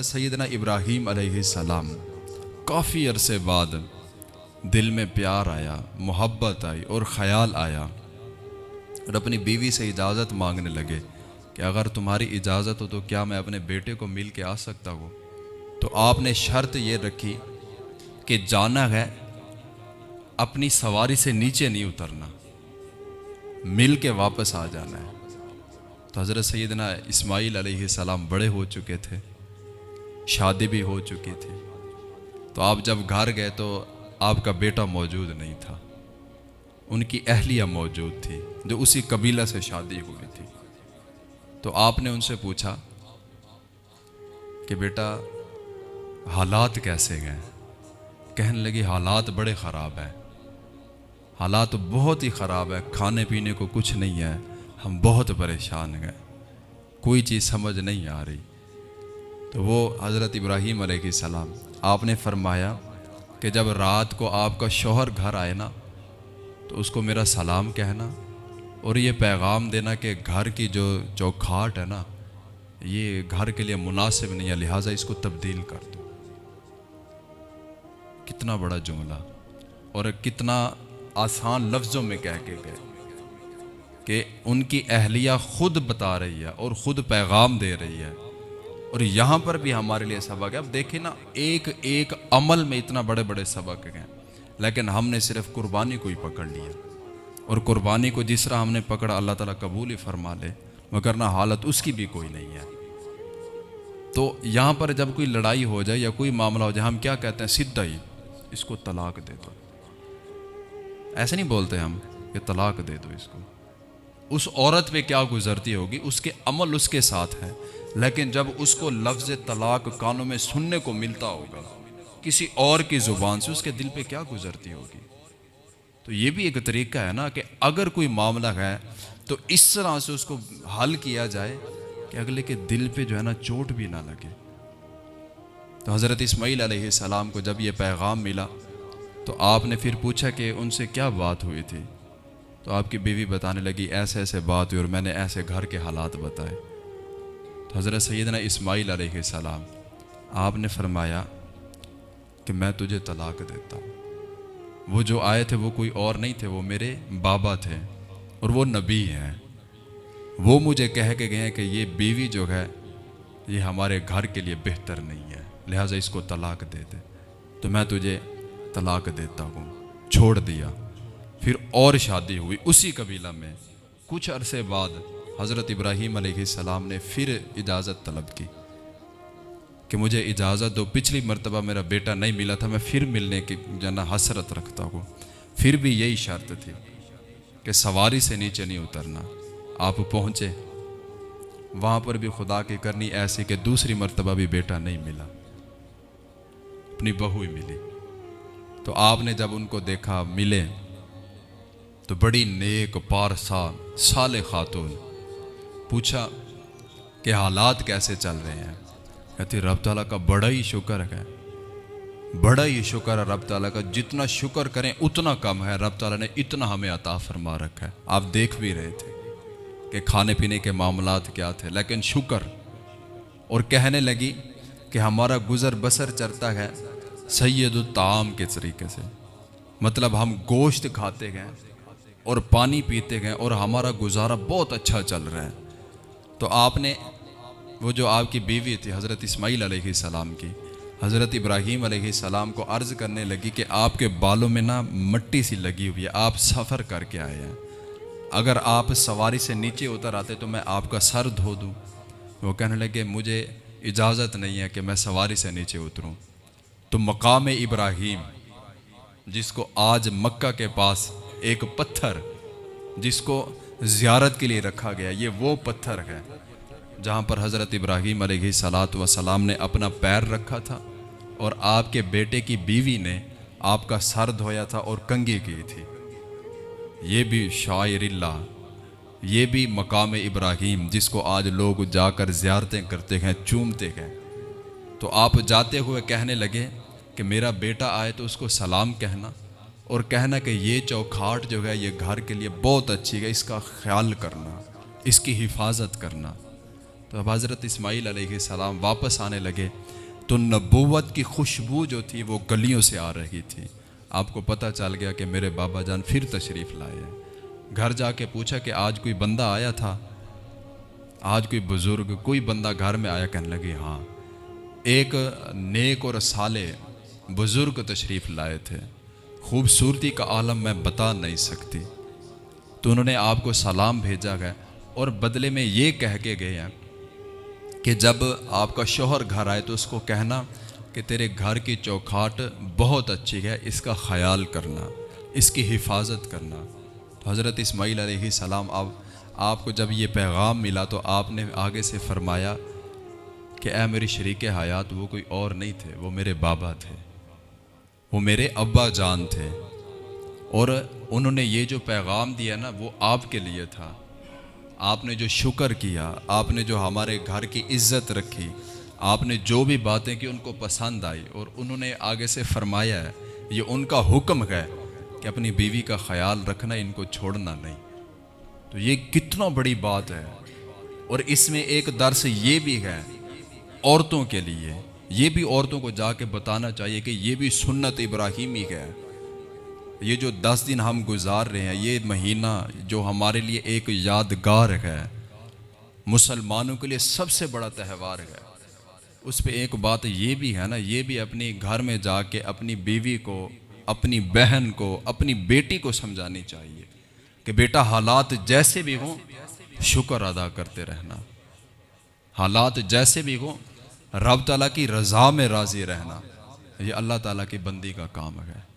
हज़रत सैदना इब्राहीम सलाम। काफ़ी अरसे बाद दिल में प्यार आया, मोहब्बत आई और ख़याल आया। और अपनी बीवी से इजाज़त मांगने लगे कि अगर तुम्हारी इजाज़त हो तो क्या मैं अपने बेटे को मिल के आ सकता हूँ? तो आपने शर्त ये रखी कि जाना है, अपनी सवारी से नीचे नहीं उतरना, मिल के वापस आ जाना है। तो हज़रत सैदना इस्माईल सलाम बड़े हो चुके थे। शादी भी हो चुकी थी। तो आप जब घर गए तो आपका बेटा मौजूद नहीं था। उनकी अहलिया मौजूद थी, जो उसी कबीला से शादी हुई थी। तो आपने उनसे पूछा कि बेटा, हालात कैसे गए कहने लगी, हालात बड़े ख़राब हैं। हालात बहुत ही ख़राब है, खाने पीने को कुछ नहीं है, हम बहुत परेशान हैं। कोई चीज़ समझ नहीं आ रही। तो वो हज़रत इब्राहीम सलाम, आपने फरमाया कि जब रात को आपका शोहर घर आए ना तो उसको मेरा सलाम कहना और ये पैगाम देना कि घर की जो चौखाट है ना, ये घर के लिए मुनासिब नहीं है, लिहाजा इसको तब्दील कर दो। कितना बड़ा जुमला। और कितना आसान लफ्ज़ों में कह के गए कि उनकी अहलिया खुद बता रही है और ख़ुद पैगाम दे रही है। और यहाँ पर भी हमारे लिए सबक है। अब देखिए ना, एक एक अमल में इतना बड़े बड़े सबक हैं। लेकिन हमने सिर्फ़ कुर्बानी को ही पकड़ लिया। और कुर्बानी को जिस तरह हमने पकड़ा, अल्लाह ताला कबूल ही फरमा ले, मगर ना हालत उसकी भी कोई नहीं है। तो यहाँ पर जब कोई लड़ाई हो जाए या कोई मामला हो जाए, हम क्या कहते हैं? सीधा ही इसको तलाक दे दो। ऐसे नहीं बोलते हम कि तलाक दे दो इसको। उस औरत पे क्या गुजरती होगी? उसके अमल उसके साथ हैं। लेकिन जब उसको लफ्ज़ तलाक कानों में सुनने को मिलता होगा, किसी और की ज़ुबान से उसके दिल पे क्या गुजरती होगी? तो ये भी एक तरीका है ना कि अगर कोई मामला है तो इस तरह से उसको हल किया जाए कि अगले के दिल पे जो है ना चोट भी ना लगे। तो हज़रत इसमाईल सलाम को जब ये पैगाम मिला तो आपने फिर पूछा कि उनसे क्या बात हुई थी? तो आपकी बीवी बताने लगी, ऐसे ऐसे बात हुई और मैंने ऐसे घर के हालात बताए। तो हज़रत सैदना इस्माईल सलाम, आपने फरमाया कि मैं तुझे तलाक देता हूँ। वो जो आए थे, वो कोई और नहीं थे, वो मेरे बाबा थे और वो नबी हैं। वो मुझे कह के गए हैं कि ये बीवी जो है, ये हमारे घर के लिए बेहतर नहीं है, लिहाजा इसको तलाक दे दे। तो मैं तुझे तलाक देता हूँ। छोड़ दिया। फिर और शादी हुई उसी कबीला में। कुछ अरसे बाद हज़रत इब्राहीम सलाम ने फिर इजाज़त तलब की कि मुझे इजाज़त दो। पिछली मरतबा मेरा बेटा नहीं मिला था, मैं फिर मिलने की जाना हसरत रखता हूँ। फिर भी यही शर्त थी कि सवारी से नीचे नहीं उतरना। आप पहुँचे। वहाँ पर भी खुदा की करनी ऐसी कि दूसरी मरतबा भी बेटा नहीं मिला। अपनी बहू ही मिली। तो आपने जब उनको देखा, मिले तो बड़ी नेक पारसा साल खातून। पूछा कि हालात कैसे चल रहे हैं? कहती, रब ताला का बड़ा ही शुक्र है। बड़ा ही शुक्र है रब ताला का। जितना शुक्र करें, उतना कम है। रब ताला ने इतना हमें अता फरमा रखा है। आप देख भी रहे थे कि खाने पीने के मामला क्या थे। लेकिन शुक्र और कहने लगी कि हमारा गुज़र बसर चलता है सैदुल ताम के तरीके से। मतलब हम गोश्त खाते गए और पानी पीते गए और हमारा गुजारा बहुत अच्छा चल रहा है। तो आपने, वो जो आपकी बीवी थी, हज़रत इस्माईल सलाम की, हज़रत इब्राहीम सलाम को अर्ज़ करने लगी कि आपके बालों में ना मट्टी सी लगी हुई है, आप सफ़र करके आए हैं। अगर आप सवारी से नीचे उतर आते तो मैं आपका सर धो दूँ। वो कहने लगे, मुझे इजाज़त नहीं है कि मैं सवारी से नीचे उतरूँ। तो मकाम इब्राहीम, जिसको आज मक्का के पास एक पत्थर जिसको ज़ियारत के लिए रखा गया, ये वो पत्थर है जहाँ पर हज़रत इब्राहीम सलात व सलाम ने अपना पैर रखा था और आपके बेटे की बीवी ने आपका सर धोया था और कंगी की थी। ये भी शायरिल्ला ये भी मकाम इब्राहीम जिसको आज लोग जाकर ज़्यारतें करते हैं, चूमते हैं। तो आप जाते हुए कहने लगे कि मेरा बेटा आए तो उसको सलाम कहना। और कहना कि ये चौखाट जो है, ये घर के लिए बहुत अच्छी है, इसका ख्याल करना, इसकी हिफाजत करना। तो अब हज़रत इस्माईल सलाम वापस आने लगे। तो नबूवत की खुशबू जो थी, वो गलियों से आ रही थी। आपको पता चल गया कि मेरे बाबा जान फिर तशरीफ़ लाए। घर जाके पूछा कि आज कोई बंदा आया था? आज कोई बुज़ुर्ग, कोई बंदा घर में आया? कहने लगे हाँ। एक नेक और साले बुज़ुर्ग तशरीफ़ लाए थे। खूबसूरती का आलम मैं बता नहीं सकती। तो उन्होंने आपको सलाम भेजा गया और बदले में ये कह के गए हैं कि जब आपका शोहर घर आए तो उसको कहना कि तेरे घर की चौखाट बहुत अच्छी है, इसका ख्याल करना, इसकी हिफाजत करना। तो हज़रत इसमाईल सलाम आप आपको जब ये पैगाम मिला तो आपने आगे से फरमाया कि, ए मेरी शरीक हयात वो कोई और नहीं थे, वो मेरे बाबा थे। वो मेरे अब्बा जान थे। और उन्होंने ये जो पैगाम दिया ना, वो आपके लिए था। आपने जो शुक्र किया, आपने जो हमारे घर की इज़्ज़त रखी, आपने जो भी बातें की उनको पसंद आई और उन्होंने आगे से फरमाया है, ये उनका हुक्म है कि अपनी बीवी का ख्याल रखना, इनको छोड़ना नहीं। तो ये कितना बड़ी बात है। और इसमें एक दर्स ये भी है, औरतों के लिए ये भी औरतों को जाके बताना चाहिए कि ये भी सुन्नत इब्राहिमी है। ये जो दस दिन हम गुजार रहे हैं, ये महीना जो हमारे लिए एक यादगार है, मुसलमानों के लिए सबसे बड़ा त्यौहार है। उस पर एक बात ये भी है ना, ये भी अपनी घर में जाके अपनी बीवी को, अपनी बहन को, अपनी बेटी को समझानी चाहिए कि बेटा, हालात जैसे भी हों, शुक्र अदा करते रहना। हालात जैसे भी हों रब तला की रज़ा में राज़ी रहना, ये अल्लाह ताला की बंदी का काम है।